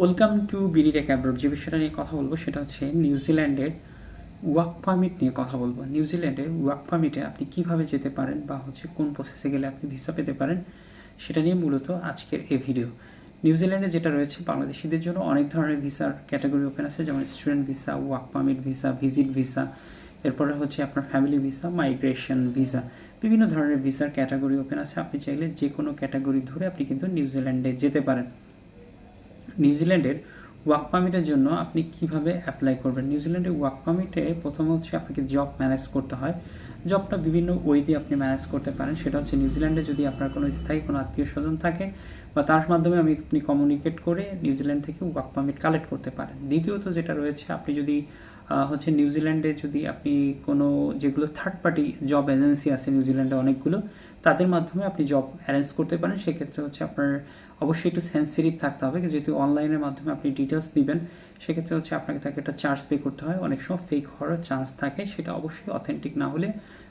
Welcome to BDTech abroad যে বিষয়টা নিয়ে কথা বলব সেটা হচ্ছে নিউজিল্যান্ডের ওয়ার্ক পারমিট নিয়ে কথা বলব। নিউজিল্যান্ডের ওয়ার্ক পারমিটে আপনি কীভাবে যেতে পারেন বা হচ্ছে কোন প্রসেসে গেলে আপনি ভিসা পেতে পারেন, সেটা নিয়ে মূলত আজকের এই ভিডিও নিউজিল্যান্ডে যেটা রয়েছে, বাংলাদেশিদের জন্য অনেক ধরনের ভিসার ক্যাটাগরি ওপেন আছে, যেমন student visa work permit visa visit visa এরপরে হচ্ছে আপনার ফ্যামিলি ভিসা মাইগ্রেশন ভিসা বিভিন্ন ধরনের ভিসার ক্যাটাগরি ওপেন আছে। আপনি চাইলে যে কোনো ক্যাটাগরি ধরে আপনি কিন্তু নিউজিল্যান্ডে যেতে পারেন। নিউজিল্যান্ডের ওয়ার্ক পারমিটের জন্য আপনি কীভাবে অ্যাপ্লাই করবেন? নিউজিল্যান্ডের ওয়ার্ক পারমিটে প্রথম হচ্ছে আপনাকে জব ম্যানেজ করতে হয়। জবটা বিভিন্ন ওয়ে দিয়ে আপনি ম্যানেজ করতে পারেন। সেটা হচ্ছে নিউজিল্যান্ডে যদি আপনার কোনো স্থায়ী কোনো আত্মীয় স্বজন থাকে বা তার মাধ্যমে আমি আপনি কমিউনিকেট করে নিউজিল্যান্ড থেকে ওয়ার্ক পারমিট কালেক্ট করতে পারেন। দ্বিতীয়ত যেটা রয়েছে, আপনি যদি হচ্ছে নিউজিল্যান্ডে যদি আপনি কোনো যেগুলো থার্ড পার্টি জব এজেন্সি আছে নিউজিল্যান্ডে অনেকগুলো, তাদের মাধ্যমে আপনি জব অ্যারেঞ্জ করতে পারেন। সেক্ষেত্রে হচ্ছে আপনার অবশ্যই একটু সেন্সিটিভ থাকতে হবে যেহেতু অনলাইনের মাধ্যমে আপনি ডিটেলস দিবেন সেক্ষেত্রে হচ্ছে আপনাকে তাকে একটা চার্জ পে করতে হয়। অনেক সময় ফেক হওয়ার চান্স থাকে, সেটা অবশ্যই অথেন্টিক না হলে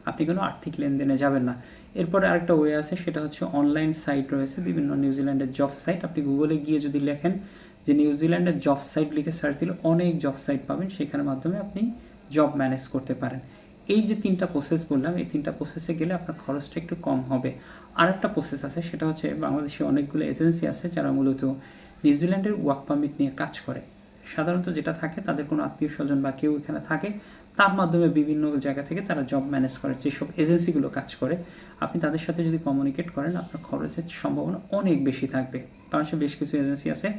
আপনি কোনো আর্থিক লেনদেনে যাবেন না। এরপরে আরেকটা ওয়ে আছে, সেটা হচ্ছে অনলাইন সাইট রয়েছে, বিভিন্ন নিউজিল্যান্ডের জব সাইট আপনি গুগলে গিয়ে যদি লেখেন যে নিউজিল্যান্ডের জব সাইট লিখে সার্চ দিলে অনেক জব সাইট পাবেন সেখানের মাধ্যমে আপনি জব ম্যানেজ করতে পারেন। এই যে তিনটা প্রসেস বললাম, এই তিনটা প্রসেসে গেলে আপনার খরচটা একটু কম হবে। আর একটা প্রসেস আছে, সেটা হচ্ছে বাংলাদেশে অনেকগুলো এজেন্সি আছে যারা মূলত নিউজিল্যান্ডের ওয়ার্ক পারমিট নিয়ে কাজ করে। সাধারণত যেটা থাকে, তাদের কোনো আত্মীয় স্বজন বা কেউ এখানে থাকে, তার মাধ্যমে বিভিন্ন জায়গা থেকে তারা জব ম্যানেজ করে। যেসব এজেন্সিগুলো কাজ করে, আপনি তাদের সাথে যদি কমিউনিকেট করেন, আপনার খরচের সম্ভাবনা অনেক বেশি থাকবে। বাংলাদেশে বেশ কিছু এজেন্সি আছে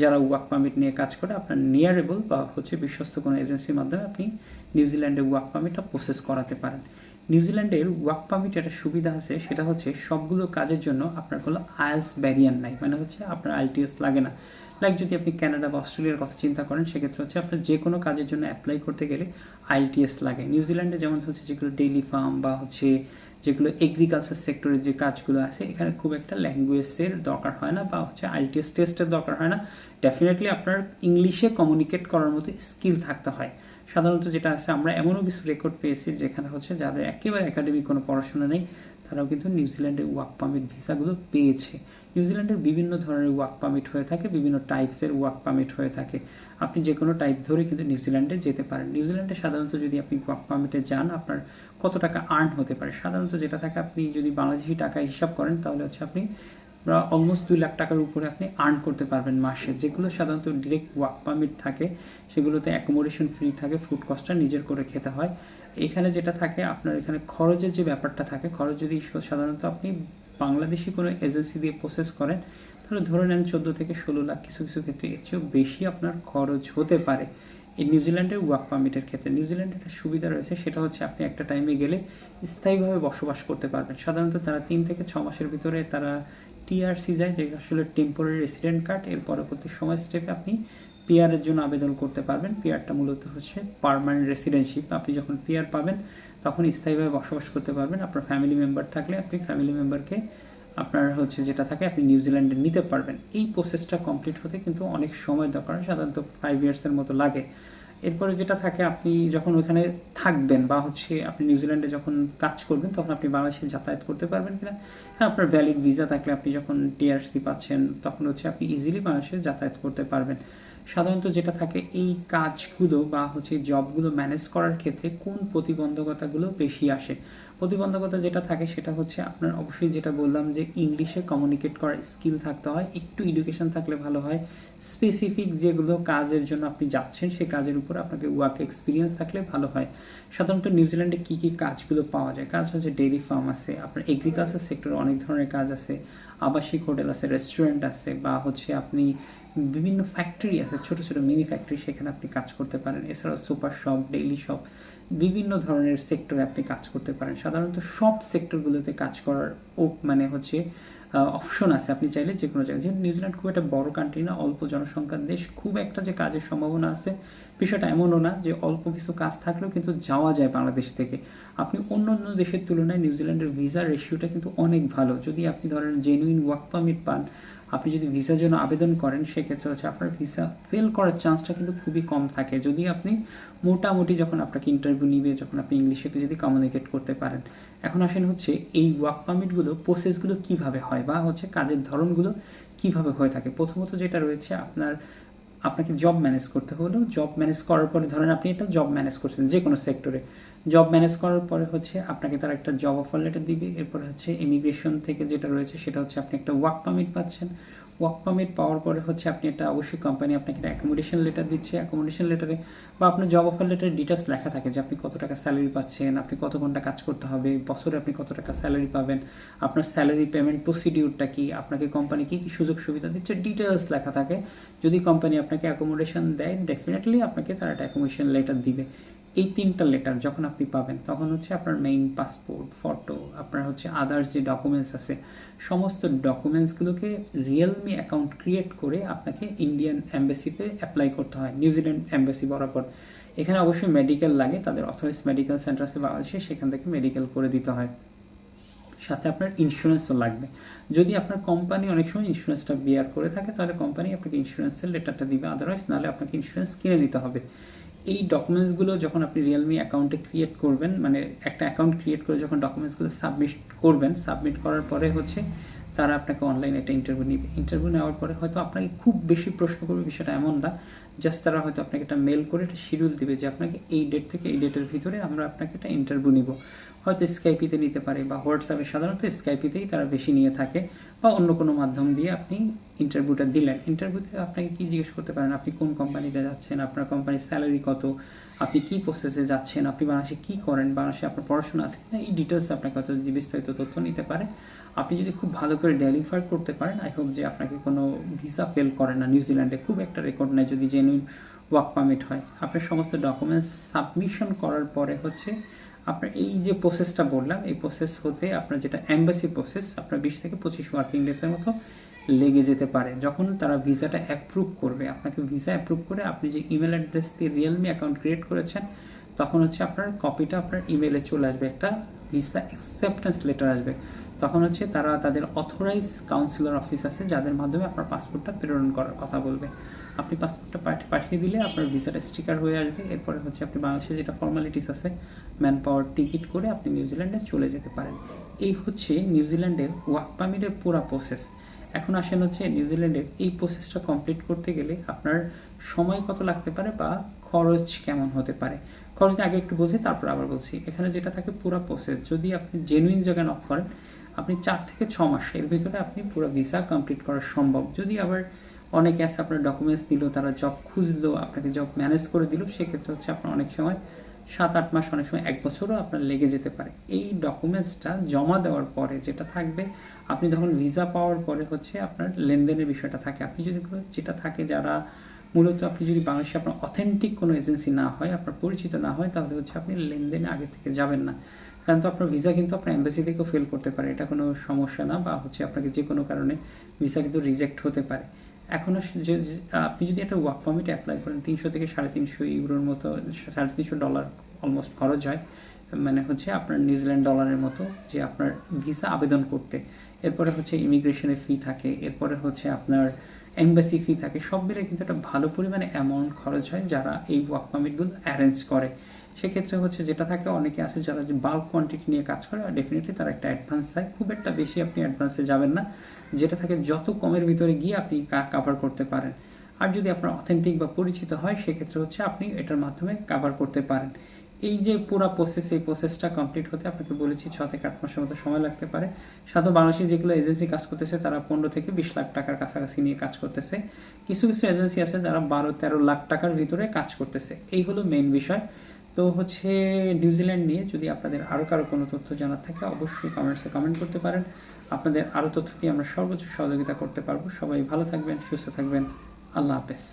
যারা ওয়ার্ক পারমিট নিয়ে কাজ করে। আপনার নিয়ারেবল বা হচ্ছে বিশ্বস্ত কোনো এজেন্সির মাধ্যমে আপনি নিউজিল্যান্ডে ওয়ার্ক পারমিটটা প্রসেস করাতে পারেন। নিউজিল্যান্ডের ওয়ার্ক পারমিট একটা সুবিধা আছে, সেটা হচ্ছে সবগুলো কাজের জন্য আপনার কোনো আইএলস ব্যারিয়ার নাই মানে হচ্ছে আপনার আইটিএস লাগে না। লাইক যদি আপনি কানাডা বা অস্ট্রেলিয়ার কথা চিন্তা করেন, সেক্ষেত্রে হচ্ছে আপনার যে কোনো কাজের জন্য অ্যাপ্লাই করতে গেলে আইটিএস লাগে। নিউজিল্যান্ডে যেমন হচ্ছে যেগুলো ডেইলি ফার্ম বা হচ্ছে যেগুলো এগ্রিকালচার সেক্টরের যে কাজগুলো আছে, এখানে খুব একটা ল্যাঙ্গুয়েজের দরকার হয় না বা হচ্ছে আইটিএস টেস্টের দরকার হয় না। ডেফিনেটলি আপনার ইংলিশে কমিউনিকেট করার মতো স্কিল থাকতে হয়। সাধারণত যেটা আছে, আমরা এমনও কিছু রেকর্ড পেয়েছি যেখানে হচ্ছে যাদের একেবারে একাডেমিক কোনো পড়াশোনা নেই, তারাও কিন্তু নিউজিল্যান্ডের ওয়ার্ক পারমিট ভিসাগুলো পেয়েছে। নিউজিল্যান্ডের বিভিন্ন ধরনের ওয়ার্ক পারমিট হয়ে থাকে, বিভিন্ন টাইপসের ওয়ার্ক পারমিট হয়ে থাকে। আপনি যে কোনো টাইপ ধরে কিন্তু নিউজিল্যান্ডে যেতে পারেন। নিউজিল্যান্ডে সাধারণত যদি আপনি ওয়ার্ক পারমিটে যান, আপনার কত টাকা আর্ন হতে পারে? সাধারণত যেটা থাকে, আপনি যদি বাংলাদেশি টাকা হিসাব করেন, তাহলে হচ্ছে আপনি অলমোস্ট দুই লাখ টাকার উপরে আপনি আর্ন করতে পারবেন মাসে। যেগুলো সাধারণত ডিরেক্ট ওয়ার্ক পারমিট থাকে, সেগুলোতে অ্যাকোমোডেশন ফ্রি থাকে ফুড কস্টটা নিজের করে খেতে হয়। এখানে যেটা থাকে, আপনার এখানে খরচের যে ব্যাপারটা থাকে, খরচ যদি সাধারণত আপনি বাংলাদেশি কোনো এজেন্সি দিয়ে প্রসেস করেন তাহলে ধরে নেন চোদ্দ থেকে ষোলো লাখ কিছু কিছু ক্ষেত্রে এর চেয়েও বেশি আপনার খরচ হতে পারে। এই নিউজিল্যান্ডের ওয়ার্ক পারমিটের ক্ষেত্রে নিউজিল্যান্ডের একটা সুবিধা রয়েছে, সেটা হচ্ছে আপনি একটা টাইমে গেলে স্থায়ীভাবে বসবাস করতে পারবেন। সাধারণত তারা তিন থেকে ছ মাসের ভিতরে তারা টিআরসি যায়, যে আসলে টেম্পোরারি রেসিডেন্ট কার্ড এর পরবর্তী সময় স্টেপে আপনি পিআরের জন্য আবেদন করতে পারবেন। পিআরটা মূলত হচ্ছে পারমানেন্ট রেসিডেন্সিপ আপনি যখন পিআর পাবেন, তখন স্থায়ীভাবে বসবাস করতে পারবেন। আপনার ফ্যামিলি মেম্বার থাকলে আপনি ফ্যামিলি মেম্বারকে আপনার হচ্ছে যেটা থাকে, আপনি নিউজিল্যান্ডে নিতে পারবেন। এই প্রসেসটা কমপ্লিট হতে কিন্তু অনেক সময় দরকার, সাধারণত ফাইভ ইয়ার্সের মতো লাগে। এরপরে যেটা থাকে, আপনি যখন ওইখানে থাকবেন বা হচ্ছে আপনি নিউজিল্যান্ডে যখন কাজ করবেন, তখন আপনি বাংলাদেশে যাতায়াত করতে পারবেন কিনা? হ্যাঁ আপনার ভ্যালিড ভিসা থাকলে আপনি যখন টিআরসি পাচ্ছেন, তখন হচ্ছে আপনি ইজিলি বাংলাদেশে যাতায়াত করতে পারবেন। সাধারণত যেটা থাকে, এই কাজগুলো বা হচ্ছে জবগুলো ম্যানেজ করার ক্ষেত্রে কোন প্রতিবন্ধকতাগুলো বেশি আসে? প্রতিবন্ধকতা যেটা থাকে সেটা হচ্ছে আপনার অবশ্যই যেটা বললাম যে ইংলিশে কমিউনিকেট করার স্কিল থাকতে হয়, একটু এডুকেশন থাকলে ভালো হয়। স্পেসিফিক যেগুলো কাজের জন্য আপনি যাচ্ছেন, সেই কাজের উপর আপনাকে ওয়ার্ক এক্সপিরিয়েন্স থাকলে ভালো হয়। সাধারণত নিউজিল্যান্ডে কী কী কাজগুলো পাওয়া যায়? কাজ হচ্ছে ডেইরি ফার্ম আছে, আপনার এগ্রিকালচার সেক্টরে অনেক ধরনের কাজ আছে। আবাসিক হোটেল আছে রেস্টুরেন্ট আছে বা হচ্ছে আপনি বিভিন্ন ফ্যাক্টরি আছে, ছোট ছোট মিনি ফ্যাক্টরি সেখানে আপনি কাজ করতে পারেন। এছাড়াও সুপার শপ ডেইলি শপ বিভিন্ন ধরনের সেক্টরে আপনি কাজ করতে পারেন। সাধারণত সব সেক্টরগুলোতে কাজ করার মানে হচ্ছে অপশন আছে। আপনি চাইলে যে কোনো জায়গায় নিউজিল্যান্ড খুব একটা বড় কান্ট্রি না, অল্প জনসংখ্যার দেশ, খুব একটা যে কাজের সম্ভাবনা আছে, বিষয়টা এমনও না যে অল্প কিছু কাজ থাকলেও কিন্তু যাওয়া যায় বাংলাদেশ থেকে। আপনি অন্য অন্য দেশের তুলনায় নিউজিল্যান্ডের ভিসা রেশিওটা কিন্তু অনেক ভালো। যদি আপনি ধরেন জেনুইন ওয়ার্ক পারমিট পান, আপনি যদি ভিসার জন্য আবেদন করেন, সেক্ষেত্রে হচ্ছে আপনার ভিসা ফেল করার চান্সটা কিন্তু খুবই কম থাকে। যদি আপনি মোটামুটি যখন আপনাকে ইন্টারভিউ নিবে, যখন আপনি ইংলিশে যদি কমিউনিকেট করতে পারেন এখন আসেন হচ্ছে এই ওয়ার্ক পারমিটগুলো প্রসেসগুলো কীভাবে হয় বা হচ্ছে কাজের ধরনগুলো কীভাবে হয়ে থাকে? প্রথমত যেটা রয়েছে আপনার, আপনাকে জব ম্যানেজ করতে হলো। জব ম্যানেজ করার পরে ধরেন আপনি এটা জব ম্যানেজ করছেন যে কোনো সেক্টরে জব ম্যানেজ করার পরে হচ্ছে আপনাকে তারা একটা জব অফার লেটার দিবে। এরপরে হচ্ছে ইমিগ্রেশন থেকে যেটা রয়েছে সেটা হচ্ছে আপনি একটা ওয়ার্ক পারমিট পাচ্ছেন। ওয়ার্ক পারমিট পাওয়ার পরে হচ্ছে আপনি একটা অবশ্যই কোম্পানি আপনাকে একটা অ্যাকোমোডেশন লেটার দিচ্ছে। অ্যাকোমোডেশন লেটারে বা আপনার জব অফার লেটারে ডিটেলস লেখা থাকে যে আপনি কত টাকা স্যালারি পাচ্ছেন, আপনি কত ঘণ্টা কাজ করতে হবে, বছরে আপনি কত টাকা স্যালারি পাবেন, আপনার স্যালারি পেমেন্ট প্রসিডিউরটা কি, আপনাকে কোম্পানি কি কি সুযোগ সুবিধা দিচ্ছে ডিটেলস লেখা থাকে। যদি কোম্পানি আপনাকে অ্যাকোমোডেশন দেয় ডেফিনেটলি আপনাকে তারা একটা অ্যাকোমোডেশন লেটার দিবে। এই তিনটা লেটার যখন আপনি পাবেন, তখন হচ্ছে আপনার মেইন পাসপোর্ট ফটো আপনার হচ্ছে আদার্স যে ডকুমেন্টস আছে, সমস্ত ডকুমেন্টসগুলোকে রিয়েলমি অ্যাকাউন্ট ক্রিয়েট করে আপনাকে ইন্ডিয়ান অ্যাম্বাসিতে অ্যাপ্লাই করতে হয় নিউজিল্যান্ড অ্যাম্বাসি বরাবর। এখানে অবশ্যই মেডিকেল লাগে, তাদের অথরাইজ মেডিকেল সেন্টার আছে বাংলাদেশে সেখান থেকে মেডিকেল করে দিতে হয়। সাথে আপনার ইন্স্যুরেন্সও লাগবে। যদি আপনার কোম্পানি অনেক সময় ইন্স্যুরেন্সটা বিয়ার করে থাকে, তাহলে কোম্পানি আপনাকে ইন্স্যুরেন্সের লেটারটা দিবে আদারওয়াইজ নাহলে আপনাকে ইন্স্যুরেন্স কিনে নিতে হবে। এই ডকুমেন্টসগুলো যখন আপনি রিয়েলমি অ্যাকাউন্টে ক্রিয়েট করবেন মানে একটা অ্যাকাউন্ট ক্রিয়েট করে যখন ডকুমেন্টসগুলো সাবমিট করবেন সাবমিট করার পরে হচ্ছে তারা আপনাকে অনলাইনে একটা ইন্টারভিউ নিবে। ইন্টারভিউ নেওয়ার পরে হয়তো আপনাকে খুব বেশি প্রশ্ন করবে বিষয়টা এমন না জাস্ট তারা হয়তো আপনাকে একটা মেল করে একটা শিডিউল দিবে যে আপনাকে এই ডেট থেকে এই ডেটের ভিতরে আমরা আপনাকে একটা ইন্টারভিউ নিব। হয়তো স্কাইপিতে নিতে পারে বা হোয়াটসঅ্যাপে সাধারণত স্কাইপিতেই তারা বেশি নিয়ে থাকে। বা অন্য কোনো মাধ্যম দিয়ে আপনি ইন্টারভিউটা দিলেন। ইন্টারভিউতে আপনাকে কি জিজ্ঞেস করতে পারেন? আপনি কোন কোম্পানিতে যাচ্ছেন? আপনার কোম্পানির স্যালারি কত? আপনি কি প্রসেসে যাচ্ছেন? আপনি বাংলাদেশে কি করেন? বাংলাদেশে আপনার পড়াশোনা আছে কিনা? এই ডিটেলস আপনাকে হয়তো বিস্তারিত তথ্য নিতে পারে। আপনি যদি খুব ভালো করে ডেলিভার করতে পারেন আই হোপ যে আপনাকে কোনো ভিসা ফেল করে না। নিউজিল্যান্ডে খুব একটা রেকর্ড নেয় যদি জেনুইন ওয়ার্ক পারমিট হয়। আপনার সমস্ত ডকুমেন্টস সাবমিশন করার পরে হচ্ছে আপনার এই যে প্রসেসটা বললাম, এই প্রসেস হতে আপনার যেটা অ্যাম্বাসি প্রসেস আপনার বিশ থেকে পঁচিশ ওয়ার্কিং ডেসের মতো লেগে যেতে পারে। যখন তারা ভিসাটা অ্যাপ্রুভ করবে, আপনাকে ভিসা অ্যাপ্রুভ করে আপনি যে ইমেল অ্যাড্রেস দিয়ে রিয়েলমি অ্যাকাউন্ট ক্রিয়েট করেছেন, তখন হচ্ছে আপনার কপিটা আপনার ইমেলে চলে আসবে, একটা ভিসা অ্যাকসেপ্টেন্স লেটার আসবে। তখন হচ্ছে তারা তাদের অথরাইজ কাউন্সিলর অফিস আছে, যাদের মাধ্যমে আপনার পাসপোর্টটা প্রেরণ করার কথা বলবে। আপনি পাসপোর্টটা পাঠিয়ে দিলে আপনার ভিসাটা স্টিকার হয়ে আসবে। এরপরে হচ্ছে আপনি বাংলাদেশে যেটা ফর্মালিটিস আছে ম্যান পাওয়ার টিকিট করে আপনি নিউজিল্যান্ডে চলে যেতে পারেন। এই হচ্ছে নিউজিল্যান্ডের ওয়ার্ক পারমিটের পুরো প্রসেস এখন আসেন হচ্ছে নিউজিল্যান্ডের এই প্রসেসটা কমপ্লিট করতে গেলে আপনার সময় কত লাগতে পারে বা খরচ কেমন হতে পারে? খরচ আগে একটু বলছি, তারপর আবার বলছি। এখানে যেটা থাকে পুরো প্রসেস যদি আপনি জেনুইন জায়গায় নক করেন আপনি চার থেকে ছ মাস, এর ভিতরে আপনি পুরো ভিসা কমপ্লিট করা সম্ভব। যদি আবার অনেকে আছে আপনার ডকুমেন্টস দিল, তারা জব খুঁজলো, আপনাকে জব ম্যানেজ করে দিল, সেক্ষেত্রে হচ্ছে আপনার অনেক সময় সাত, আট মাস, অনেক সময় এক বছরও আপনার লেগে যেতে পারে। এই ডকুমেন্টসটা জমা দেওয়ার পরে যেটা থাকবে, আপনি যখন ভিসা পাওয়ার পরে হচ্ছে আপনার লেনদেনের বিষয়টা থাকে। আপনি যদি যেটা থাকে যারা মূলত আপনি যদি বাংলাদেশে আপনার অথেন্টিক কোনো এজেন্সি না হয়, আপনার পরিচিত না হয়, তাহলে হচ্ছে আপনি লেনদেনে আগে থেকে যাবেন না। কারণ তো আপনার ভিসা কিন্তু আপনার এম্বাসি থেকেও ফেল করতে পারে, এটা কোনো সমস্যা না বা হচ্ছে আপনাকে যে কোনো কারণে ভিসা কিন্তু রিজেক্ট হতে পারে। এখন যে আপনি যদি একটা ওয়ার্ক পারমিট অ্যাপ্লাই করেন, তিনশো থেকে সাড়ে তিনশো ইউরোর মতো, সাড়ে তিনশো ডলার অলমোস্ট খরচ হয় মানে হচ্ছে আপনার নিউজিল্যান্ড ডলারের মতো যে আপনার ভিসা আবেদন করতে। এরপরে হচ্ছে ইমিগ্রেশনের ফি থাকে, এরপরে হচ্ছে আপনার এম্বাসি ফি থাকে, সব মিলে কিন্তু একটা ভালো পরিমাণে অ্যামাউন্ট খরচ হয় যারা এই ওয়ার্ক পারমিটগুলো অ্যারেঞ্জ করে। সেক্ষেত্রে হচ্ছে যেটা থাকে, অনেকে আছে যারা যে বাল্ক কোয়ান্টিটি নিয়ে কাজ করে ডেফিনেটলি তারা একটা অ্যাডভান্স চায়। খুব একটা বেশি আপনি অ্যাডভান্সে যাবেন না। যেটা থাকে, যত কমের ভিতরে গিয়ে আপনি কাভার করতে পারেন। আর যদি আপনার অথেন্টিক বা পরিচিত হয়, সেক্ষেত্রে হচ্ছে আপনি এটার মাধ্যমে কাভার করতে পারেন। এই যে পুরো প্রসেস এই প্রসেসটা কমপ্লিট হতে আপনাকে বলেছি, ছ থেকে আট মাসের মতো সময় লাগতে পারে। সাধারণত বাংলাদেশে যেগুলো এজেন্সি কাজ করতেছে, তারা পনেরো থেকে বিশ লাখ টাকার কাছাকাছি নিয়ে কাজ করতেছে। কিছু কিছু এজেন্সি আছে, যারা বারো তেরো লাখ টাকার ভিতরে কাজ করতেছে। এই হলো মেন বিষয়। তো হচ্ছে নিউজিল্যান্ড নিয়ে যদি আপনাদের আরও কারও কোনো তথ্য জানার থাকে, অবশ্যই কমেন্টসে কমেন্ট করতে পারেন। আপনাদের আরও তথ্য দিয়ে আমরা সর্বোচ্চ সহযোগিতা করতে পারব। সবাই ভালো থাকবেন, সুস্থ থাকবেন। আল্লাহ হাফেজ।